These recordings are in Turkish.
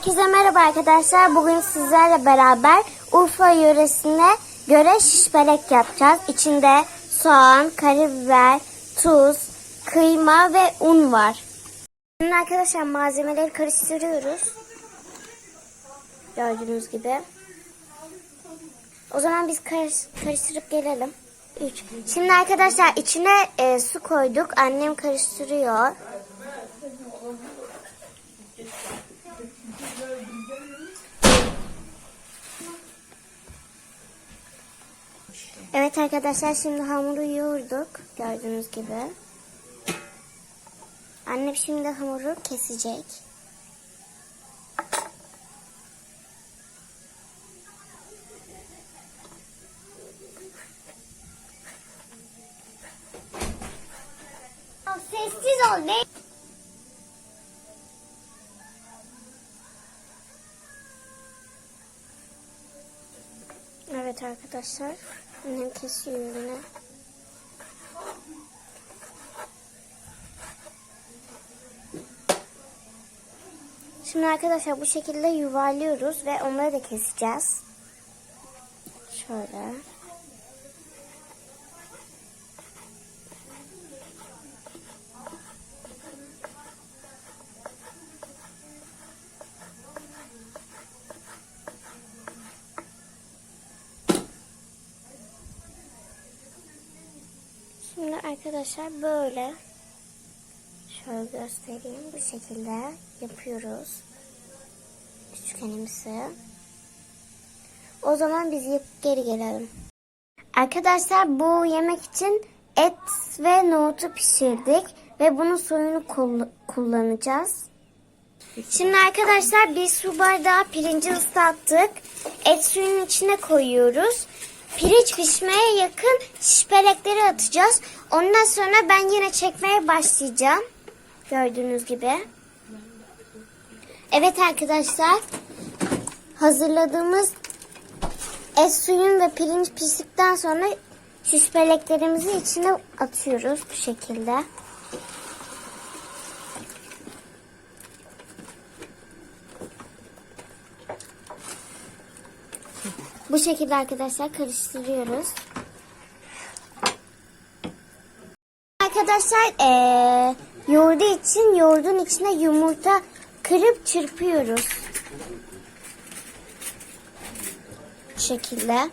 Herkese merhaba arkadaşlar. Bugün sizlerle beraber Urfa yöresine göre şişbelek yapacağız. İçinde soğan, karabiber, tuz, kıyma ve un var. Şimdi arkadaşlar malzemeleri karıştırıyoruz. Gördüğünüz gibi. O zaman biz karış- karıştırıp gelelim. 3. Şimdi arkadaşlar içine e, su koyduk. Annem karıştırıyor. Evet arkadaşlar şimdi hamuru yoğurduk. Gördüğünüz gibi. Annem şimdi hamuru kesecek. Sessiz ol be. Evet arkadaşlar. Annem kesiyor yine. Şimdi arkadaşlar bu şekilde yuvarlıyoruz ve onları da keseceğiz. Şöyle. Şimdi arkadaşlar böyle şöyle göstereyim. Bu şekilde yapıyoruz. Üçgenimizi. O zaman biz yapıp geri gelelim. Arkadaşlar bu yemek için et ve nohutu pişirdik ve bunun suyunu kull- kullanacağız. Şimdi arkadaşlar bir su bardağı pirinci ıslattık. Et suyunun içine koyuyoruz. Pirinç pişmeye yakın şişpelekleri atacağız. Ondan sonra ben yine çekmeye başlayacağım. Gördüğünüz gibi. Evet arkadaşlar. Hazırladığımız et suyun ve pirinç piştikten sonra şişpeleklerimizi içine atıyoruz bu şekilde. Bu şekilde arkadaşlar karıştırıyoruz. Arkadaşlar eee yoğurdu için yoğurdun içine yumurta kırıp çırpıyoruz. Bu şekilde.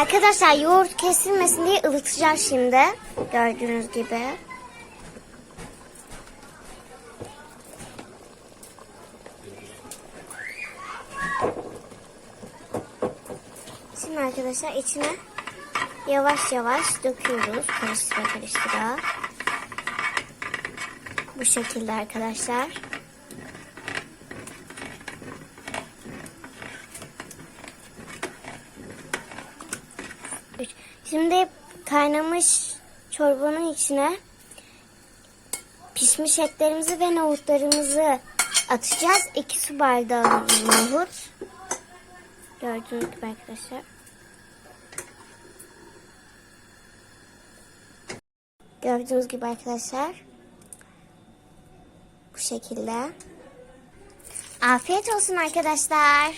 Arkadaşlar yoğurt kesilmesin diye ılıtacağız şimdi. Gördüğünüz gibi. Arkadaşlar içine yavaş yavaş döküyoruz. Karıştıra karıştıra. Bu şekilde arkadaşlar. Şimdi kaynamış çorbanın içine pişmiş etlerimizi ve nohutlarımızı atacağız. 2 su bardağı nohut. Gördüğünüz gibi arkadaşlar. Gördüğünüz gibi arkadaşlar. Bu şekilde. Afiyet olsun arkadaşlar.